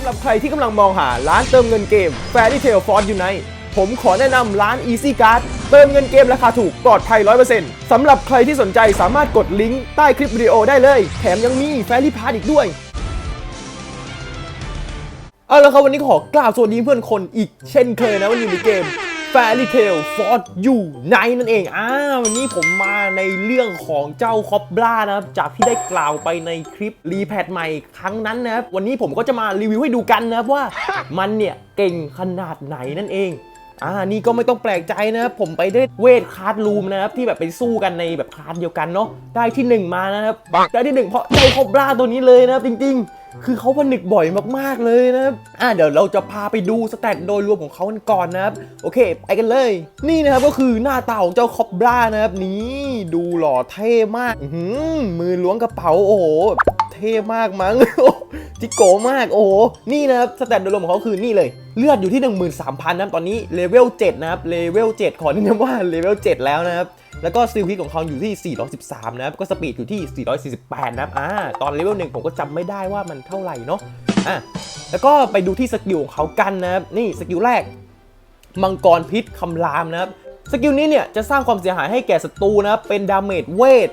ำหรับใครที่กำลังมองหาร้านเติมเงินเกม Fairy Tail Force Unite ผมขอแนะนำร้าน Easy Card เติมเงินเกมราคาถูกปลอดภัย 100%สำหรับใครที่สนใจสามารถกดลิงก์ใต้คลิปวิดีโอได้เลย แถมยังมีแฟรี่พาร์อีกด้วย เอาละครับวันนี้ขอกล่าวสวัสดีเพื่อนคนอีกเช่นเคยนะวันนี้ในเกม Fairy Tail Force Unite นั่นเองอ่าวันนี้ผมมาในเรื่องของเจ้าคอบล่านะครับ จากที่ได้กล่าวไปในคลิปรีแพทใหม่ครั้งนั้นนะครับ วันนี้ผมก็จะมารีวิวให้ดูกันนะครับว่ามันเนี่ยเก่งขนาดไหนนั่นเองอ่านี่ก็ไม่ต้องแปลกใจนะครับผมไปได้เวทคลาสรูมนะครับที่แบบไปสู้กันในแบบคลาสเดียวกันเนาะได้ที่หนึ่งมานะครับได้ที่หนึ่งเพราะเจ้าคอบล่าตัวนี้เลยนะครับจริงๆ คือเขาผนึกบ่อยมากๆเลยนะครับ อ่าเดี๋ยวเราจะพาไปดูสแตทโดยรวมของเขากันก่อนนะครับ โอเค ไปกันเลย นี่นะครับก็คือหน้าตาของเจ้าคอบรานะครับ นี่ดูหล่อเท่มากหือมือล้วงกระเป๋า โอ้โห เท่มากมั้งจิโกมาก โอ้โห นี่นะครับสแตทโดยรวมของเขาคือนี่เลย เลือดอยู่ที่ 13,000 นะครับตอนนี้เลเวล7นะครับเลเวล7ขอแนะนว่าเลเวล7แล้วนะครับ แล้วก็ซิลพิกของเขาอยู่ที่ 413 นะครับ ก็สปีดอยู่ที่ 448 นะครับอ่าตอนเลเวลหนึ่งผมก็จำไม่ได้ว่ามันเท่าไหร่เนาะอะแล้วก็ไปดูที่สกิลของเขากันนะครับ นี่สกิลแรก มังกรพิษคำรามนะครับสกิลนี้เนี่ยจะสร้างความเสียหายให้แก่ศัตรูนะครับเป็นดาเมจเวท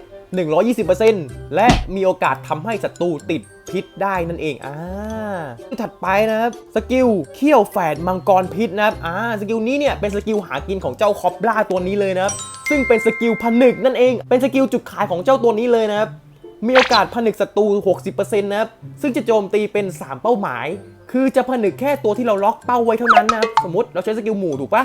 120%และมีโอกาสทำให้ศัตรูติด พิษได้นั่นเองอ่าถัดไปนะครับสกิลเขี้ยวแฝดมังกรพิษนะครับอ่าสกิลนี้เนี่ยเป็นสกิลหากินของเจ้าคอบล่าตัวนี้เลยนะครับซึ่งเป็นสกิลผนึกนั่นเอง เป็นสกิลจุดขายของเจ้าตัวนี้เลยนะครับมีโอกาสผนึกศัตรู 60%นะครับ ซึ่งจะโจมตีเป็น 3 เป้าหมาย คือจะผนึกแค่ตัวที่เราล็อกเป้าไว้เท่านั้นนะครับ สมมติเราใช้สกิลหมู่ถูกปะ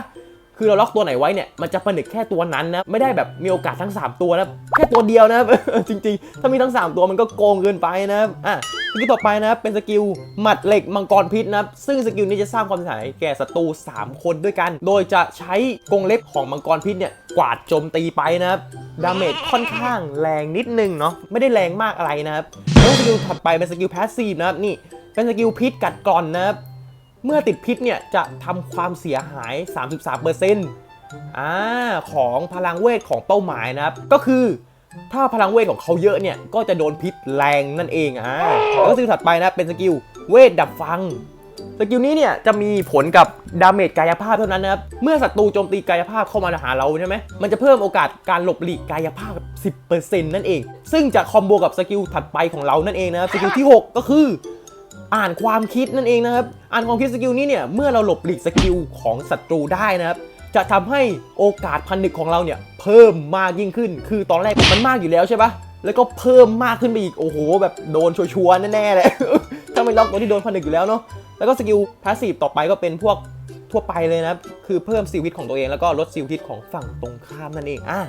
คือเราล็อกตัวไหนไว้เนี่ยมันจะผนึกแค่ตัวนั้นนะไม่ได้แบบมีโอกาสทั้ง 3 ตัวนะแค่ตัวเดียวนะจริงๆ ถ้ามีทั้ง 3 ตัวมันก็โกงเกินไปนะอะสกิลต่อไปนะครับเป็นสกิลหมัดเหล็กมังกรพิษนะซึ่งสกิลนี้จะสร้างความเสียหายแก่ศัตรู3 คนด้วยกัน โดยจะใช้กรงเล็บของมังกรพิษเนี่ยกวาดโจมตีไปนะครับดาเมจค่อนข้างแรงนิดนึงเนาะไม่ได้แรงมากอะไรนะครับแล้วสกิลถัดไปเป็นสกิลแพสซีฟนะครับนี่เป็นสกิลพิษกัดกร่อนนะครับ เมื่อติดพิษเนี่ยจะทำความเสียหาย 33%อ่าของพลังเวทของเป้าหมายนะครับ ก็คือถ้าพลังเวทของเขาเยอะเนี่ย ก็จะโดนพิษแรงนั่นเองอ่าแล้วก็สกิลถัดไปนะเป็นสกิลเวทดับฟังสกิลนี้เนี่ยจะมีผลกับดาเมจกายภาพเท่านั้นนะครับ เมื่อศัตรูโจมตีกายภาพเข้ามาหาเราใช่ไหมมันจะเพิ่มโอกาสการหลบหลีกกายภาพ 10%นั่นเอง ซึ่งจะคอมโบกับสกิลถัดไปของเรานั่นเองนะครับสกิลที่ 6 ก็คือ อ่านความคิดนั่นเองนะครับ อ่านความคิดสกิลนี้เนี่ยเมื่อเราหลบหลีกสกิลของศัตรูได้นะครับจะทำให้โอกาสพันนึกของเราเนี่ยเพิ่มมากยิ่งขึ้น คือตอนแรกมันมากอยู่แล้วใช่ปะแล้วก็เพิ่มมากขึ้นไปอีกโอ้โห แบบโดนชัวร์แน่ๆเลยถ้าไม่ล็อกตัวที่โดนพันนึกอยู่แล้วเนาะแล้วก็สกิลพาสซีฟต่อไปก็เป็นพวกทั่วไปเลยนะครับคือเพิ่มซีวิตของตัวเองแล้วก็ลดซีวิตของฝั่งตรงข้ามนั่นเองอะ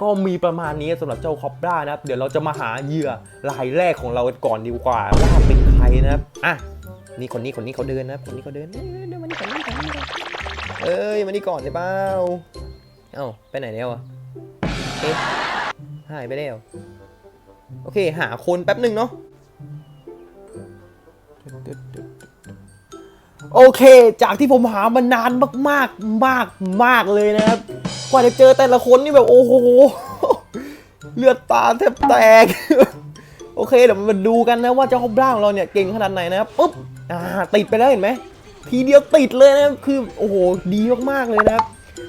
ก็มีประมาณนี้สำหรับเจ้าคอปรานะครับเดี๋ยวเราจะมาหาเหยื่อรายแรกของเราก่อนดีกว่าว่าเป็น นะครับ อะ นี่คนนี้คนนี้เขาเดินนะครับ คนนี้เขาเดินเอ้ยเดินมานี่ก่อนมานี่ก่อนมานี่ก่อนเอ้ยมานี่ก่อนได้เปล่าเอ้าไปไหนแล้วอะเอ๊ะหายไปแล้ว โอเค หาคนแป๊บหนึ่งเนาะโอเค จากที่ผมหามานานมากๆ มากมากเลยนะครับ กว่าจะเจอแต่ละคนนี่แบบโอ้โห เลือดตาแทบแตก โอเคเดี๋ยวมาดูกันนะว่าเจ้าคอบล่าของเราเนี่ยเก่งขนาดไหนนะครับปุ๊บอ่าติดไปแล้วเห็นไหมทีเดียวติดเลยนะคือโอ้โหดีมากๆเลยนะครับ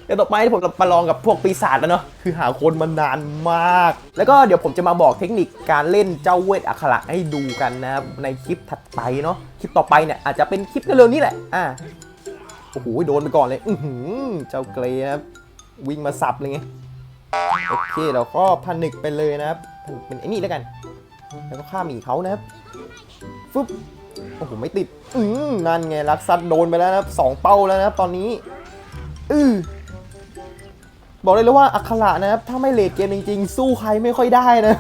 เดี๋ยวต่อไปผมจะมาลองกับพวกปีศาจแล้วเนาะคือหาคนมานานมาก แล้วก็เดี๋ยวผมจะมาบอกเทคนิคการเล่นเจ้าเวทอัคระให้ดูกันนะครับในคลิปถัดไปเนาะคลิปต่อไปเนี่ยอาจจะเป็นคลิปเร็วๆนี้แหละอ่าโอ้โหโดนไปก่อนเลยอือหือเจ้าเกรนะครับวิ่งมาสับเลยไงโอเคเราก็พันหนึกไปเลยนะครับเป็นไอ้นี่แล้วกัน แล้วก็ฆ่าหมีเขานะครับฟึบโอ้โหไม่ติด อืมนั่นไงลักซัดโดนไปแล้วนะครับสองเป้าแล้วนะครับตอนนี้อือบอกเลยเลยว่าอัคระนะครับ ถ้าไม่เลดเกมจริงๆ สู้ใครไม่ค่อยได้นะ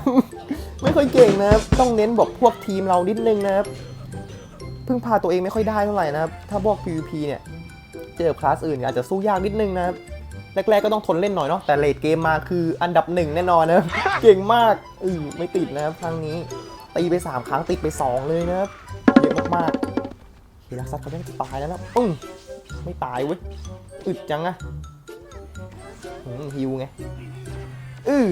ไม่ค่อยเก่งนะครับ ต้องเน้นบอกพวกทีมเรานิดนึงนะครับ พึ่งพาตัวเองไม่ค่อยได้เท่าไหร่นะครับ ถ้าพวก PVP เนี่ย เจอคลาสอื่นอาจจะสู้ยากนิดนึงนะครับ แรกๆก็ต้องทนเล่นหน่อยเนาะแต่เลดเกมมาคืออันดับหนึ่งแน่นอนนะเก่งมากอือไม่ติดนะครับครั้งนี้ตีไป 3 ครั้งติดไป 2 เลยนะครับเยอะมากๆเฮลักซัดเขาไม่ตายแล้วนะอึ้งไม่ตายเว้ยอึดจังอะอืมฮิวไงอือ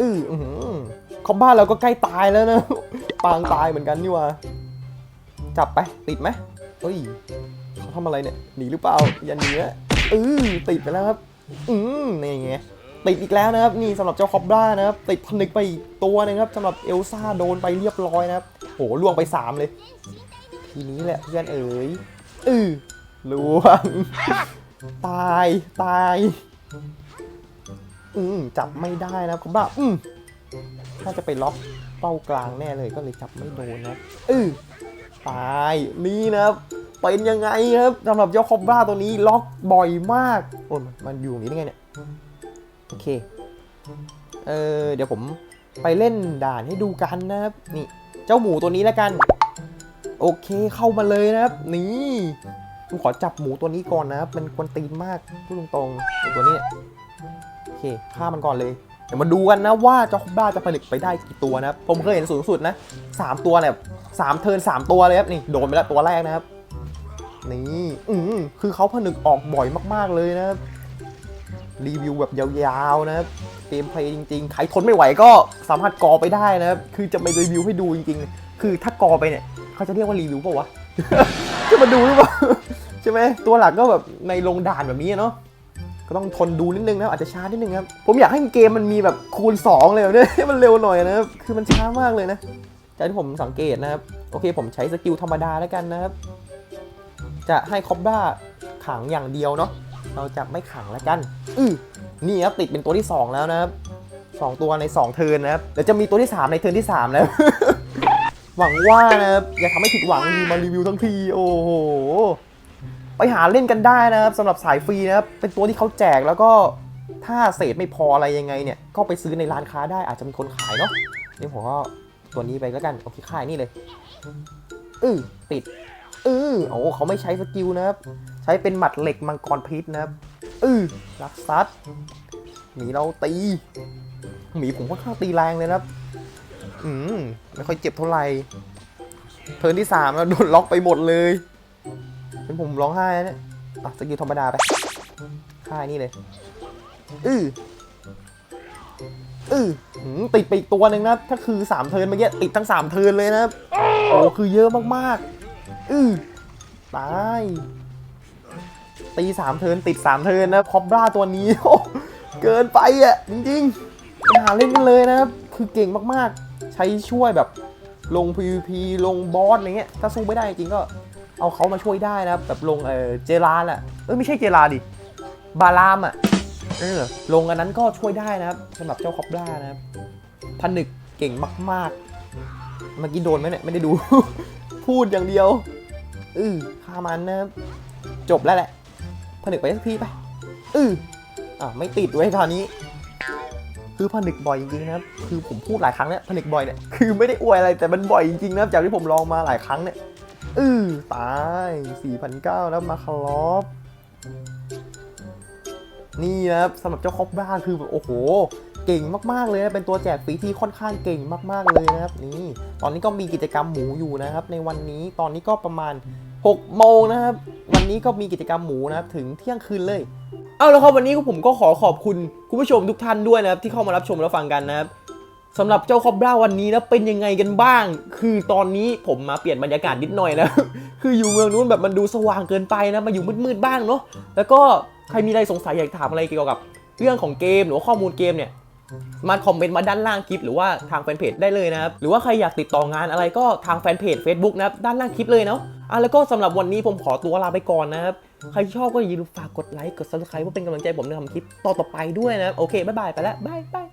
อืออือหือเขาบ้านเราก็ใกล้ตายแล้วนะปางตายเหมือนกันนี่ว่าจับไปติดไหมเฮ้ยเขาทำอะไรเนี่ยหนีหรือเปล่าอย่าหนีนะ เออติดไปแล้วครับ อืมนี่ไงติดอีกแล้วนะครับ นี่สำหรับเจ้าคอบรานะครับ ติดผนึกไปอีกตัวนึงครับสำหรับเอลซ่าโดนไปเรียบร้อยนะครับโหล่วงไปสามเลย ทีนี้แหละเพื่อนเอ๋ยอือล่วง ตายตายอืมจับไม่ได้นะครับคอบราอืมน่าจะไปล็อกเป้ากลางแน่เลยก็เลยจับไม่โดนนะอือตายนี่นะครับ เป็นยังไงครับสำหรับเจ้าคอบราตัวนี้ล็อกบ่อยมากโอ้มันอยู่อย่างนี้ได้ไงเนี่ยโอเคเออเดี๋ยวผมไปเล่นด่านให้ดูกันนะครับนี่เจ้าหมูตัวนี้แล้วกัน โอเคเข้ามาเลยนะครับนี่ผมขอจับหมูตัวนี้ก่อนนะครับมันกวนตีนมากพูดตรงๆไอ้ตัวนี้โอเคฆ่ามันก่อนเลยเดี๋ยวมาดูกันนะว่าเจ้าคอบราจะผลิตไปได้กี่ตัวนะครับผมเคยเห็นสูงสุดนะสามตัวแบบสามเทิร์นสามตัวเลยครับนี่โดนไปแล้วตัวแรกนะครับ นี่อืมคือเขาผนึกออกบ่อยมากๆเลยนะครับรีวิวแบบยาวๆนะครับเกมเพลย์จริงๆใครทนไม่ไหวก็สามารถกอไปได้นะครับคือจะไปรีวิวให้ดูจริงๆ คือถ้ากอไปเนี่ยเขาจะเรียกว่ารีวิวป่าวะจะมาดูหรือเปล่าใช่ไหมตัวหลักก็แบบในลงด่านแบบนี้เนาะก็ต้องทนดูนิดนึงนะอาจจะช้านิดนึงครับผมอยากให้เกมมันมีแบบคูณ 2 เลยเนี่ยให้มันเร็วหน่อยนะครับคือมันช้ามากเลยนะจากที่ผมสังเกตนะครับโอเคผมใช้สกิลธรรมดาแล้วกันนะครับ จะให้คอบด้าขังอย่างเดียวเนาะเราจะไม่ขังแล้วกัน อือนี่ครับติดเป็นตัวที่ 2 แล้วนะครับสองตัวใน 2 เทิร์นนะครับเดี๋ยวจะมีตัวที่ 3 ในเทิร์นที่3แล้วหวังว่านะครับอย่าทำให้ผิดหวังดีมารีวิวทั้งทีโอ้โหไปหาเล่นกันได้นะครับสำหรับสายฟรีนะครับเป็นตัวที่เขาแจกแล้วก็ถ้าเศษไม่พออะไรยังไงเนี่ย ก็ไปซื้อในร้านค้าได้อาจจะมีคนขายเนาะนี่ผมก็ตัวนี้ไปแล้วกันโอเคขายนี่เลยอือติด เออโอ้เขาไม่ใช้สกิลนะครับ ใช้เป็นหมัดเหล็กมังกรพิษนะครับเออลักซัดหมีเราตีหมีผมค่อนข้างตีแรงเลยนะครับ อืมไม่ค่อยเจ็บเท่าไหร่เทิร์นที่สามแล้วโดนล็อกไปหมดเลยเป็นผมร้องไห้นะเนี่ยอะสกิลธรรมดาไปค่ายนี่เลยอืออือหืมติดไปอีกตัวหนึ่งนะ ถ้าคือสามเทิร์นเมื่อกี้ติดทั้งสามเทิร์นเลยนะ โอ้คือเยอะมากๆ อือตาย ตีสามเทินติดสามเทินนะคอบราตัวนี้โอ้เกินไปอะ จริงๆไปหาเล่นกันเลยนะครับ คือเก่งมากๆ ใช้ช่วยแบบลง PVP ลงบอสอะไรเงี้ย ถ้าสู้ไม่ได้จริงก็เอาเขามาช่วยได้นะแบบลงเออเจรานอะเออไม่ใช่เจราดิ บารามอะ เออ ลงอันนั้นก็ช่วยได้นะครับสำหรับเจ้าคอบรานะครับผนึกเก่งมาก ๆ เมื่อกี้โดนไหมเนี่ย ไม่ได้ดู พูดอย่างเดียว อือฆ่ามันนะจบแล้วแหละผนึกไปสักทีไปอืออ่าไม่ติดไว้ยตอนนี้ คือผนึกบ่อยจริงๆนะครับ คือผมพูดหลายครั้งเนี่ยผนึกบ่อยเนี่ยคือไม่ได้อวยอะไรแต่มันบ่อยจริงๆนะครับจากที่ผมลองมาหลายครั้งเนี่ยอือตาย4,900แล้วมาคารอฟนี่นะครับสำหรับเจ้าคอบบ้าคือแบบโอ้โห เก่งมากๆเลยนะเป็นตัวแจกฟรีที่ค่อนข้างเก่งมากๆเลยนะครับนี่ตอนนี้ก็มีกิจกรรมหมูอยู่นะครับ ในวันนี้ตอนนี้ก็ประมาณ6โมงนะครับ วันนี้ก็มีกิจกรรมหมูนะครับถึงเที่ยงคืนเลย เอาแล้วครับวันนี้ผมก็ขอขอบคุณคุณผู้ชมทุกท่านด้วยนะครับที่เข้ามารับชมและฟังกันนะครับสำหรับเจ้าคอบราวันนี้นะเป็นยังไงกันบ้าง คือตอนนี้ผมมาเปลี่ยนบรรยากาศนิดหน่อยนะ คืออยู่เมืองนู้นแบบมันดูสว่างเกินไปนะ มาอยู่มืดๆบ้างเนาะ แล้วก็ใครมีอะไรสงสัยอยากถามอะไรเกี่ยวกับเรื่องของเกมหรือข้อมูลเกมเนี่ย มาคอมเมนต์มาด้านล่างคลิปหรือว่าทางแฟนเพจได้เลยนะครับ หรือว่าใครอยากติดต่องานอะไรก็ทางแฟนเพจ Facebook นะครับ ด้านล่างคลิปเลยเนาะอะแล้วก็สำหรับวันนี้ผมขอตัวลาไปก่อนนะครับ ใครชอบก็อย่าลืมฝากกดไลค์กด subscribe เพื่อเป็นกำลังใจผมในทำคลิปต่อๆไปด้วยนะครับโอเคบ๊ายบายไปแล้วบายบาย